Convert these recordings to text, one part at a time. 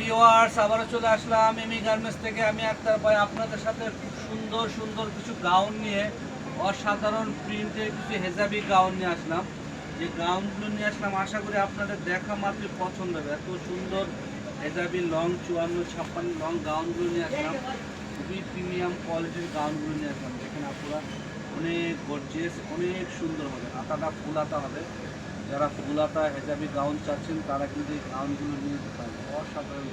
Viewers আবারও চলে আসলাম এমি garments থেকে। আমি আক্তার ভাই, আপনাদের সাথে খুব সুন্দর সুন্দর কিছু গাউন নিয়ে, অসাধারণ প্রিন্টের কিছু হেজাবি গাউন নিয়ে আসলাম। যে গাউনগুলো নিয়ে আসলাম, আশা করি আপনাদের দেখা মাত্র পছন্দ হবে। এত সুন্দর হেজাবি লং চুয়ান্ন, ছাপ্পান্ন লং গাউনগুলো নিয়ে আসলাম। খুবই প্রিমিয়াম কোয়ালিটির গাউনগুলো নিয়ে আসলাম। যেখানে আপনারা, অনেক গর্জিয়াস অনেক সুন্দর হবে। আতাটা ফুলাতা হবে। যারা ফুলাতা হেজাবি, গাউন চাচ্ছেন, তারা কিন্তু এই গাউনগুলো নিয়ে যেতে পারেন অসাধারণ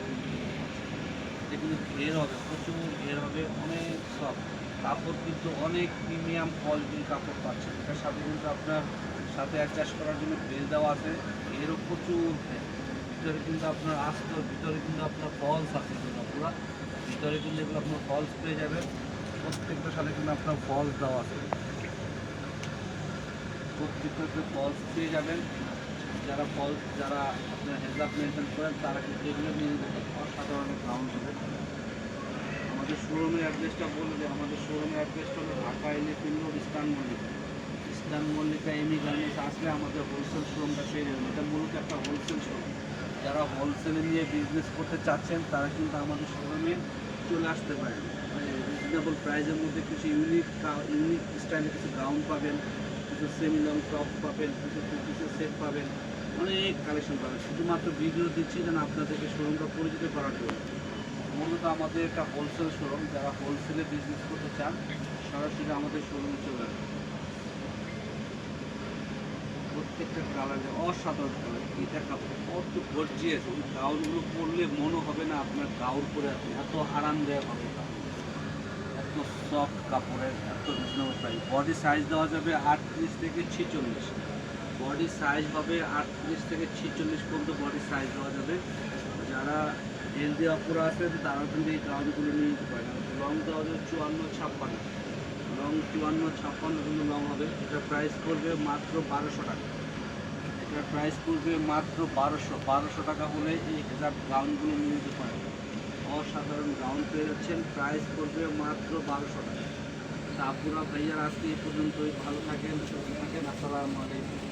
যেগুলো ঘের হবে, প্রচুর ঘের হবে, অনেক সব কাপড় কিন্তু অনেক প্রিমিয়াম কোয়ালিটির কাপড় পাচ্ছেন। এটার সাথে কিন্তু আপনার সাথে অ্যাডজাস্ট করার জন্য বেল দেওয়া আছে। এরও প্রচুর ভিতরে কিন্তু আপনার আস্তর ভিতরে কিন্তু আপনার ফলস আছে পুরো। ভিতরে কিন্তু এগুলো আপনার ফলস পেয়ে যাবেন। প্রত্যেকটার সাথে কিন্তু আপনার ফলস দেওয়া আছে। প্রত্যেকটাতে ফলস পেয়ে যাবেন, যারা ফলস যারা আপনার হেজাব মেনটেন করেন, তারা কিন্তু এগুলো নিয়ে অসাধারণ গ্রাউন্ড হবে। আমাদের শোরুমের অ্যাড্রেসটা বলে যে আমাদের শোরুমের অ্যাড্রেসটা হলো Dhaka Elephant Road, Eastern Mallika. Eastern Mallika, এমি গার্মেন্টস, আসলে আমাদের হোলসেল শোরুমটা পেয়ে যাবেন। এটা মূলত একটা হোলসেল শোরুম যারা হোলসেলে নিয়ে বিজনেস করতে চাচ্ছেন, তারা কিন্তু আমাদের শোরুমে চলে আসতে পারেন। রিজনেবল প্রাইসের মধ্যে কিছু ইউনিক ইউনিক স্টাইলের কিছু গাউন পাবেন। কিছু সেমি লং টপ পাবেন, কিছু কিছু সেট পাবেন, অনেক কালেকশন পাবেন। শুধুমাত্র ভিডিও দিচ্ছি যেন আপনাদেরকে শোরুমটা পরিচিত করার জন্য। মূলত আমাদের একটা হোলসেল শোরুম যারা হোলসেলে বিজনেস করতে চান, সরাসরি আমাদের শোরুমে চলে আসবে প্রত্যেকটা কালারে অসাধারণ কালার কি দেখাবো কত গর্জিয়াস ওই গাউনগুলো পরলে মনে হবে না, আপনার গাউন পরে আছে এত আরামদায়ক হবে। সফট কাপড়ের এত রিজনেবল প্রাইস বডি সাইজ দেওয়া যাবে আটত্রিশ থেকে ছিচল্লিশ। বডি সাইজ হবে আটত্রিশ থেকে ছিচল্লিশ পর্যন্ত বডি সাইজ দেওয়া যাবে। যারা হেলদি অপরা আছেন, তারা কিন্তু এই গাউনগুলো নিয়ে নিতে পারেন। লং দেওয়া যাবে চুয়ান্ন, ছাপ্পান্ন। লং চুয়ান্ন, ছাপ্পান্ন কিন্তু লং হবে। এটা প্রাইস পড়বে মাত্র বারোশো টাকা। এটার প্রাইস পড়বে মাত্র বারোশো। বারোশো টাকা হলে এই গাউনগুলো নিয়ে নিতে পারেন। অসাধারণ গাউন পেয়ে যাচ্ছেন। প্রাইস পড়বে মাত্র বারোশো টাকা। তা আপুরা, ভাইয়ার, আজকে এই পর্যন্তই। ভালো থাকেন, সুস্থ থাকেন। আসসালামু আলাইকুম।